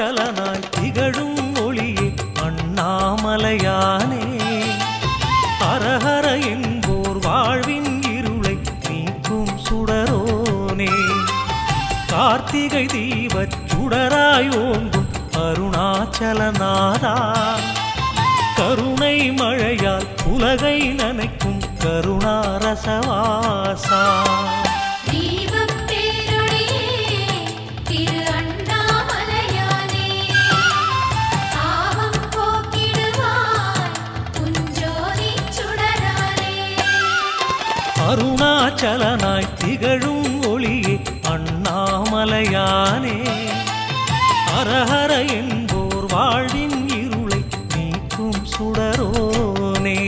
அச்சலனாய் திகழும் ஒளியே அண்ணாமலையானே. ஹரஹர என்போர் வாழ்வின் இருளை நீக்கும் சுடரோனே. கார்த்திகை தீபச் சுடராய் ஓங்கும் அருணாச்சலநாதா. கருணை மழையால் உலகை நனைக்கும் கருணாரசவாசா. அருணாச்சலனாய் திகழும் ஒளியே அண்ணாமலையானே அரஹர என்போர் வாழ்வின் இருளை நீக்கும் சுடரோனே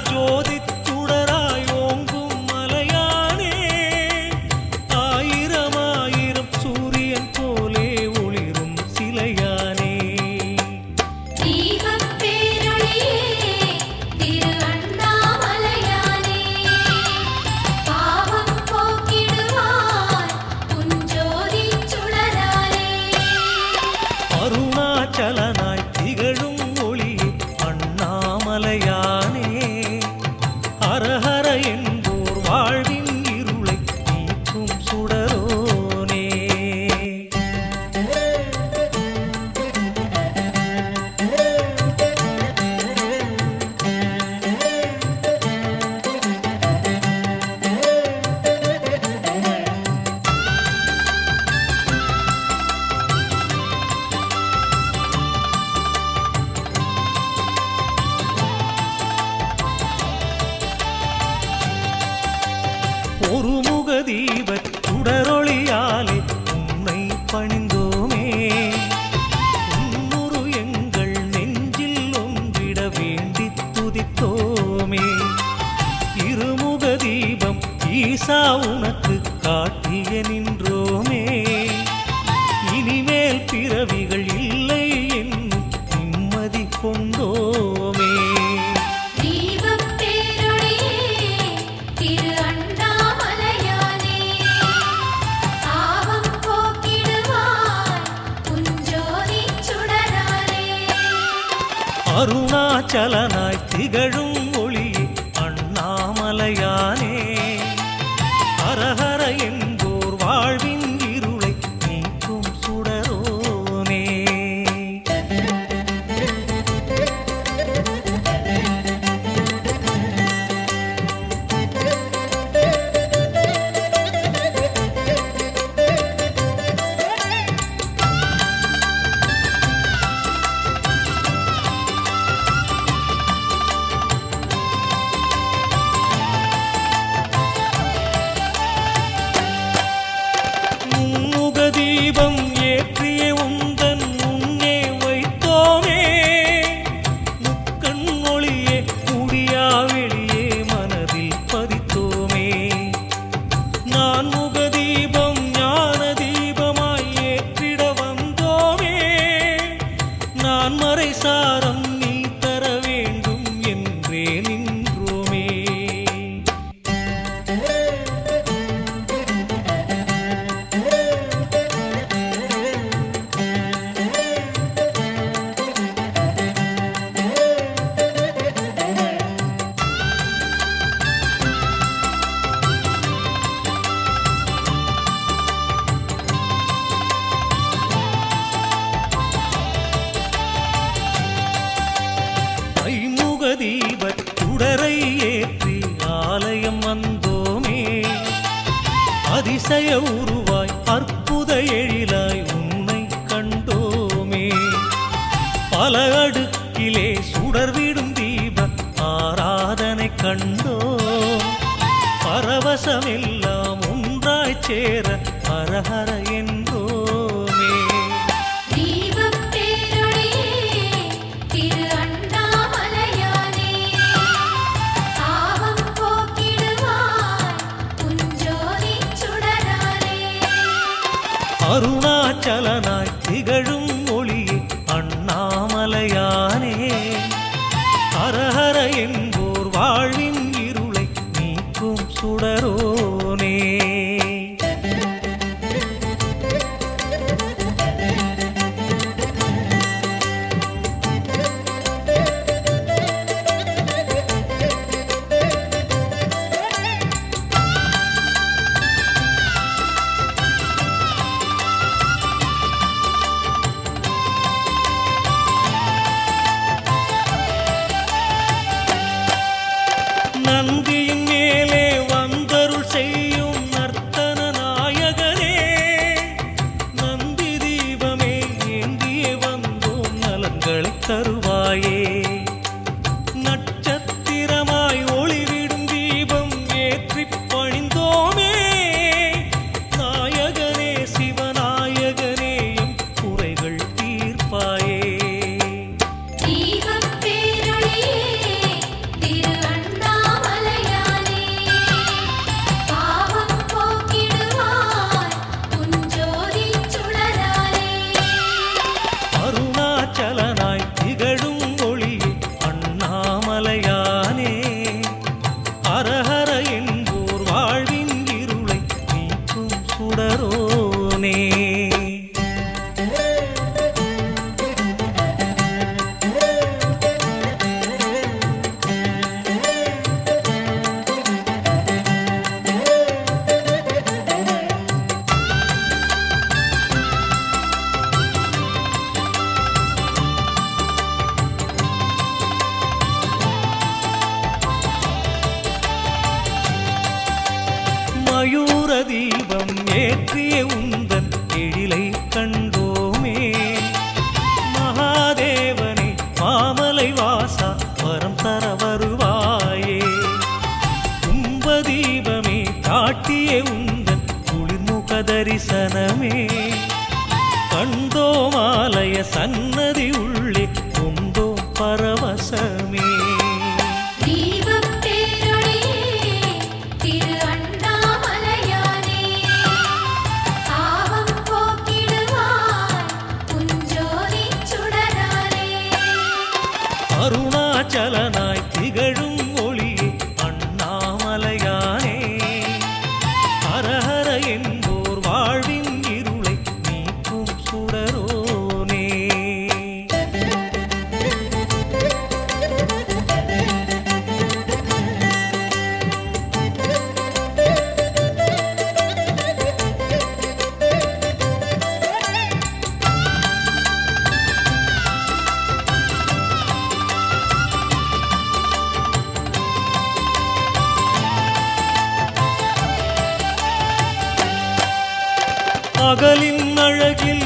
ஜோதி ஈசா உனக்கு காட்டிய நின்றோமே. இனிமேல் பிறவிகள் இல்லை என்னும் நிம்மதி கொண்டோமே. அருணாச்சலனாய் திகழும் ஒளி அண்ணாமலையானே. அதிசய உருவாய் அற்புத எழிலாய் உன்னை கண்டோமே. பல அடுக்கிலே சுடர்விடும் தீப ஆராதனை கண்டோம். பரவசமெல்லாம் ஒன்றாய் சேர ஹரஹர என் 的如 தருவாயே. நட்சத்திரமாய் ஒளிவிடும் தீபம் ஏற்றி பணிந்தோமே. நாயகனே சிவநாயகனே எம் குறைகள் தீர்ப்பாய். வசனமே கண்டோ மாலய சன்னதி உள்ளே உண்டோ பரவசமே. உலகில்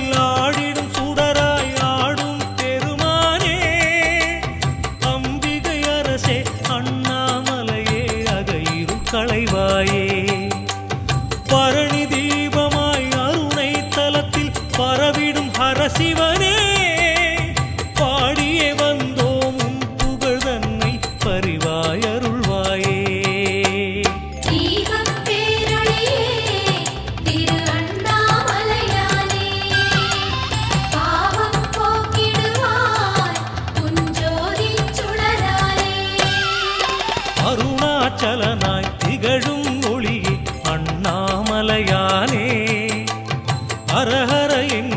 ஹரஹர எங்க